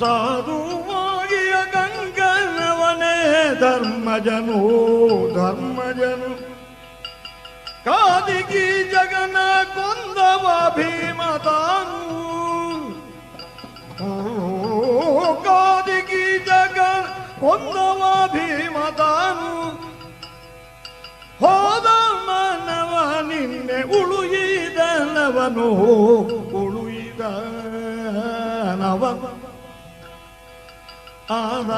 ಸಾಧುವಾಗಿಯ ಗಂಗನವನೇ ಧರ್ಮಜನು ಧರ್ಮಜನು. ಕಾದಿಗಿ ಜಗನ ಕೊಂದವ ಭೀಮ ತಾನು ಓ, ಕಾದಿಗಿ ಜಗ ಕೊಂದವ ಭೀಮ ತಾನು ಹೋದ ಮಾನವ ನಿನ್ನೆ ಉಳುಯಿದನವನು ಉಳುಯಿದನವ. Oh.